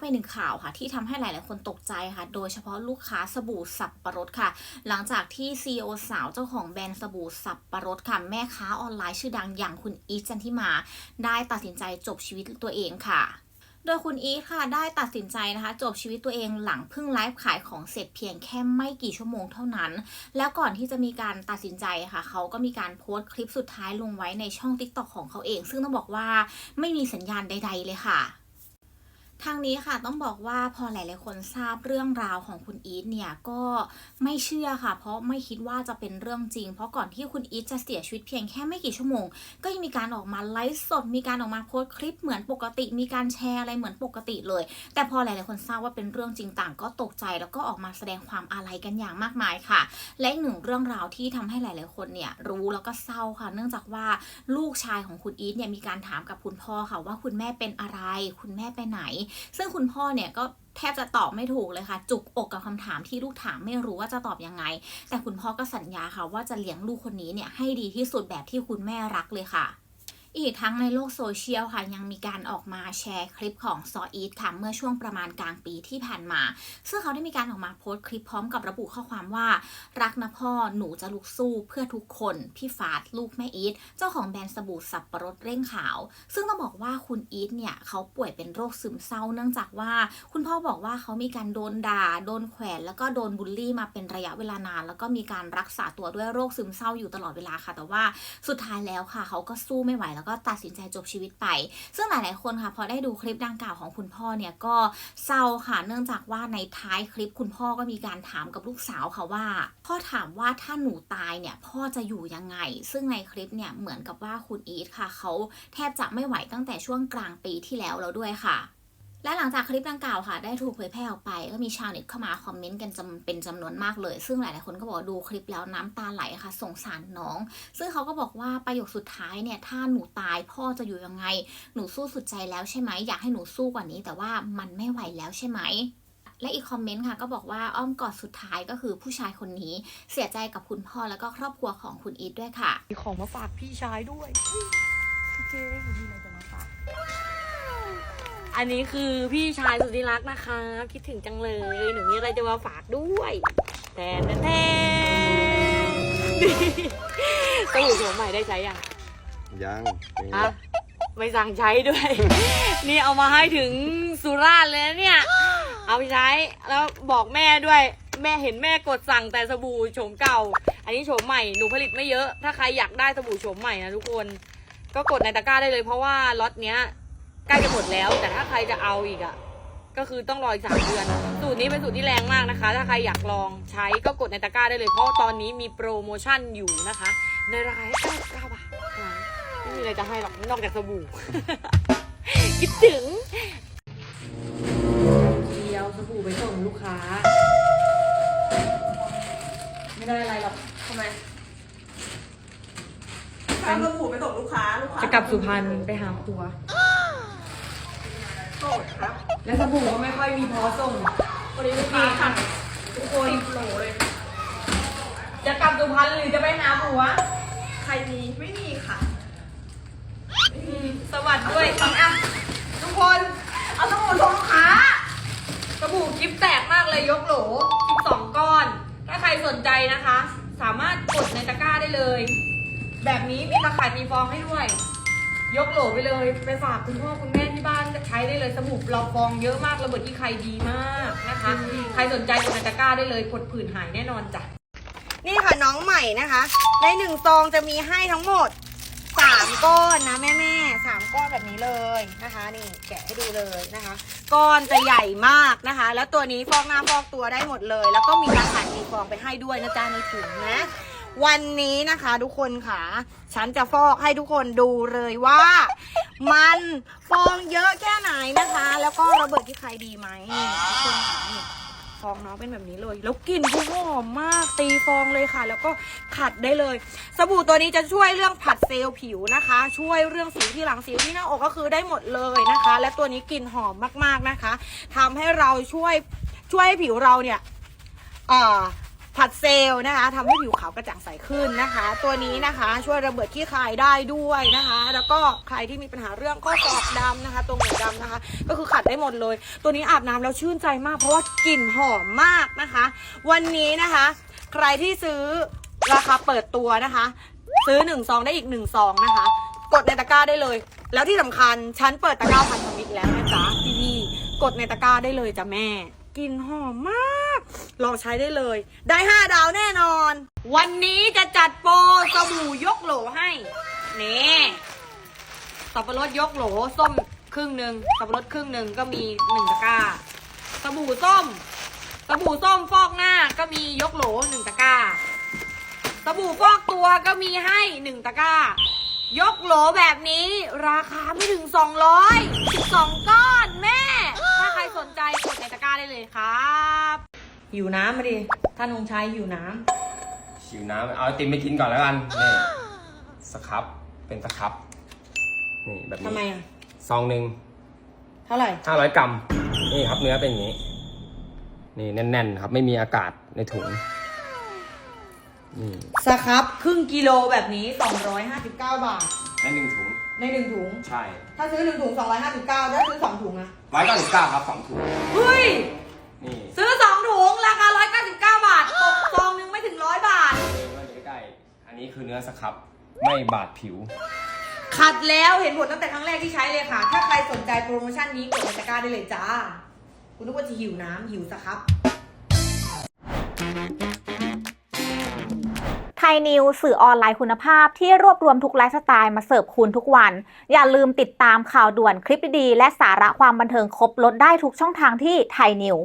ไปหนึ่งข่าวค่ะ ที่ทำให้หลาย ๆ คนตกใจค่ะ โดยเฉพาะลูกค้าสบู่สับปะรดค่ะ หลังจากที่ CEO สาวเจ้าของแบรนด์สบู่สับปะรดค่ะ แม่ค้าออนไลน์ชื่อดังอย่างคุณอีจันทิมา ได้ตัดสินใจจบชีวิตตัวเองค่ะโดยคุณอีทค่ะได้ตัดสินใจนะคะ จบชีวิตตัวเองหลังเพิ่งไลฟ์ขายของเสร็จเพียงแค่ไม่กี่ชั่วโมงเท่านั้น แล้วก่อนที่จะมีการตัดสินใจค่ะ เขาก็มีการโพสต์คลิปสุดท้ายลงไว้ในช่อง TikTok ของเขาเอง ซึ่งต้องบอกว่าไม่มีสัญญาณใด ๆ เลยค่ะ ทางนี้ค่ะต้องบอกว่าพอหลาย ๆ คนทราบเรื่องราวของคุณอีทเนี่ยก็ไม่เชื่อค่ะ เพราะไม่คิดว่าจะเป็นเรื่องจริง เพราะก่อนที่คุณอีทจะเสียชีวิตเพียงแค่ไม่กี่ชั่วโมง ก็ยังมีการออกมาไลฟ์สด มีการออกมาโพสคลิปเหมือนปกติ มีการแชร์อะไรเหมือนปกติเลย แต่พอหลาย ๆ คนทราบว่าเป็นเรื่องจริงต่าง ก็ตกใจแล้วก็ออกมาแสดงความอาลัยกันอย่างมากมายค่ะ และอีกหนึ่งเรื่องราวที่ทำให้หลาย ๆ คนเนี่ยรู้แล้วก็เศร้าค่ะ เนื่องจากว่าลูกชายของคุณอีทเนี่ยมีการถามกับคุณพ่อค่ะว่าคุณแม่เป็นอะไร คุณแม่ไปไหนซึ่งคุณพ่อเนี่ยก็แทบจะตอบไม่ถูกเลยค่ะ จุกอกกับคำถามที่ลูกถามไม่รู้ว่าจะตอบยังไง แต่คุณพ่อก็สัญญาค่ะว่าจะเลี้ยงลูกคนนี้เนี่ยให้ดีที่สุดแบบที่คุณแม่รักเลยค่ะ อีกทั้งในโลกโซเชียลค่ะยังมีการออกมาแชร์คลิปของซออีทค่ะเมื่อช่วงประมาณกลางปีที่ผ่านมา ซึ่งเขาได้มีการออกมาโพสต์คลิปพร้อมกับระบุข้อความว่า รักนะพ่อหนูจะลุกสู้เพื่อทุกคน พี่ฟาดลูกแม่อีทเจ้าของแบรนด์สบู่สับปะรดเร่งขาว ซึ่งต้องบอกว่าคุณอีทเนี่ยเขาป่วยเป็นโรคซึมเศร้าเนื่องจากว่า คุณพ่อบอกว่าเขามีการโดนด่าโดนแขวนแล้วก็โดนบูลลี่มาเป็นระยะเวลานาน แล้วก็มีการรักษาตัวด้วยโรคซึมเศร้าอยู่ตลอดเวลาค่ะ แต่ว่าสุดท้ายแล้วค่ะ เขาก็สู้ไม่ไหวแล้วก็ตัดสินใจจบชีวิตไป ซึ่งหลายๆคนค่ะพอได้ดูคลิปดังกล่าวของคุณพ่อเนี่ยก็เศร้าค่ะเนื่องจากว่าในท้ายคลิปคุณพ่อก็มีการถามกับลูกสาวค่ะว่า พ่อถามว่าถ้าหนูตายเนี่ยพ่อจะอยู่ยังไง ซึ่งในคลิปเนี่ยเหมือนกับว่าคุณอีทค่ะเขาแทบจะไม่ไหวตั้งแต่ช่วงกลางปีที่แล้วแล้วด้วยค่ะ และหลังจากคลิปดังกล่าวค่ะ ได้ถูกเผยแพร่ออกไป ก็มีชาวเน็ตเข้ามาคอมเมนต์กันจำเป็นจำนวนมากเลย ซึ่งหลายๆคนก็บอกว่าดูคลิปแล้วน้ำตาไหลค่ะ สงสารน้อง ซึ่งเขาก็บอกว่าประโยคสุดท้ายเนี่ยถ้าหนูตายพ่อจะอยู่ยังไง หนูสู้สุดใจแล้วใช่ไหมอยากให้หนูสู้กว่านี้ แต่ว่ามันไม่ไหวแล้วใช่ไหมและอีกคอมเมนต์ค่ะก็บอกว่าอ้อมกอดสุดท้ายก็คือผู้ชายคนนี้เสียใจกับคุณพ่อแล้วก็ครอบครัวของคุณอีทด้วยค่ะมีของมาฝากพี่ชายด้วยโอเคมีอะไรจะมาฝาก อันนี้คือพี่ชายสุดที่รักนะคะ คิดถึงจังเลย หนูมีอะไรจะมาฝากด้วยแทนแทนสบู่โฉมใหม่ได้ใช้ยังยังยังฮะไม่สั่งใช้ด้วย นี่เอามาให้ถึงสุราษฎร์เลยนะเนี่ย เอาไปใช้แล้วบอกแม่ด้วย แม่เห็นแม่กดสั่งแต่สบู่โฉมเก่า อันนี้โฉมใหม่หนูผลิตไม่เยอะ ถ้าใครอยากได้สบู่โฉมใหม่นะทุกคน ก็กดในตะกร้าได้เลยเพราะว่าล็อตเนี้ย ใกล้จะหมดแล้ว แต่ถ้าใครจะเอาอีกอะก็คือต้องรออีกสามเดือน สูตรนี้เป็นสูตรที่แรงมากนะคะ ถ้าใครอยากลองใช้ก็กดในตะกร้าได้เลย เพราะว่าตอนนี้มีโปรโมชั่นอยู่นะคะ ในราคาแค่99บาทเท่านั้นไม่มีอะไรจะให้หรอกนอกจากสบู่ คิดถึงเดียวสบู่ไปส่งลูกค้า ไม่ได้อะไรหรอกทำไมข้าวกระผูไปส่งลูกค้าลูกค้าจะกลับสุพรรณไปหาครัวโสดครับ และสบู่ก็ไม่ค่อยมีพอส่งวันนี้ลูกค้าสั่งทุกคนโหลเลย จะกลับสุพรรณหรือจะไปหาผัว ใครมีไม่มีค่ะสวัสดีด้วยอะทุกคน เอาสมุดส่งลูกค้าสบู่กิฟแตกมากเลยยกโหล12ก้อน ถ้าใครสนใจนะคะ สามารถกดในตะกร้าได้เลย แบบนี้มีตะข่ายมีฟองให้ด้วย ยกโหลไปเลย ไปฝากคุณพ่อคุณแม่ที่บ้านใช้ได้เลยสบู่เราฟองเยอะมากระเบิดที่ใครดีมากนะคะ ใครสนใจกดในตะกร้าได้เลยผดผื่นหายแน่นอนจ้ะนี่ค่ะน้องใหม่นะคะ ในหนึ่งซองจะมีให้ทั้งหมดสามก้อนนะแม่แม่ๆสามก้อนแบบนี้เลยนะคะ นี่แกะให้ดูเลยนะคะ ก้อนจะใหญ่มากนะคะ แล้วตัวนี้ฟอกน้ำฟอกตัวได้หมดเลย แล้วก็มีตาข่ายมีฟองไปให้ด้วยนะจ๊ะในถุงนะ วันนี้นะคะทุกคนค่ะ ฉันจะฟอกให้ทุกคนดูเลยว่า มันฟองเยอะแค่ไหนนะคะ แล้วก็ระเบิดที่ใครดีไหมทุกคนค่ะนี่ฟองน้องเป็นแบบนี้เลย แล้วกลิ่นคือหอมมากตีฟองเลยค่ะ แล้วก็ขัดได้เลย สบู่ตัวนี้จะช่วยเรื่องผัดเซลล์ผิวนะคะ ช่วยเรื่องสิวที่หลังสิวที่หน้าอกก็คือได้หมดเลยนะคะ และตัวนี้กลิ่นหอมมากๆนะคะทำให้เราช่วยช่วยให้ผิวเราเนี่ยเอ่อ ผัดเซลล์นะคะทำให้ผิวขาวกระจ่างใสขึ้นนะคะ ตัวนี้นะคะช่วยระเบิดขี้คายได้ด้วยนะคะ แล้วก็ใครที่มีปัญหาเรื่องข้อศอกดำนะคะ ตรงหูดำนะคะ ก็คือขัดได้หมดเลย ตัวนี้อาบน้ำแล้วชื่นใจมากเพราะว่ากลิ่นหอมมากนะคะ วันนี้นะคะ ใครที่ซื้อราคาเปิดตัวนะคะ ซื้อหนึ่งซองได้อีกหนึ่งซองนะคะ กดในตะกร้าได้เลย แล้วที่สำคัญฉันเปิดตะกร้าพันธมิตรแล้วนะจ๊ะพี่ๆกดในตะกร้าได้เลยจ้ะแม่กลิ่นหอมมาก ลองใช้ได้เลย ได้ 5 ดาวแน่นอน วันนี้จะจัดโปรสบู่ยกโหลให้นี่สับปะรดยกโหลส้มครึ่งหนึ่งสับปะรดครึ่งหนึ่งก็มีหนึ่งตะกร้าสบู่ส้มสบู่ส้มฟอกหน้าก็มียกโหลหนึ่งตะกร้าสบู่ฟอกตัวก็มีให้หนึ่งตะกร้ายกโหลแบบนี้ราคาไม่ถึง 200 12 ก้อนแม่ ถ้าใครสนใจกดในตะกร้าได้เลยครับ หิวน้ำมาดิ ท่านองค์ชายหิวน้หิวน้ำเอาไอติมไปกินก่อนแล้วกันนี่สครับเป็นสครับนี่แบบำนี้ทำไมอะ ซองหนึ่งเท่าไหร่ ห้าร้อยกรัมนี่ครับเนื้อเป็นอย่างนี้ นี่แน่นๆ ครับไม่มีอากาศในถุงนี่สครับครึ่งกิโลแบบนี้ 259 บาทในหนึ่งถุงในหนึ่งถุง ใช่ถ้าซื้อหนึ่งถุง 259ถ้าซื้อสองถุงอะร้อยเก้าสิบเก้าครับสองถุง เฮ้ย นี่ซื้อสองถุงราคา 199 บาทตกซองหนึงไม่ถึงร้อยบาทนี่มาใกล้ๆอันนี้คือเนื้อสครับ ไม่บาดผิว ขัดแล้วเห็นผลตั้งแต่ครั้งแรกที่ใช้เลยค่ะ ถ้าใครสนใจโปรโมชั่นนี้กดในตะกร้าได้เลยจ้า คุณนึกว่าจะหิวน้ำหิวสครับ ไทยนิวสื่อออนไลน์คุณภาพที่รวบรวมทุกไลฟ์สไตล์มาเสิร์ฟคุณทุกวัน อย่าลืมติดตามข่าวด่วนคลิปดีๆและสาระความบันเทิงครบลดได้ทุกช่องทางที่ไทยนิว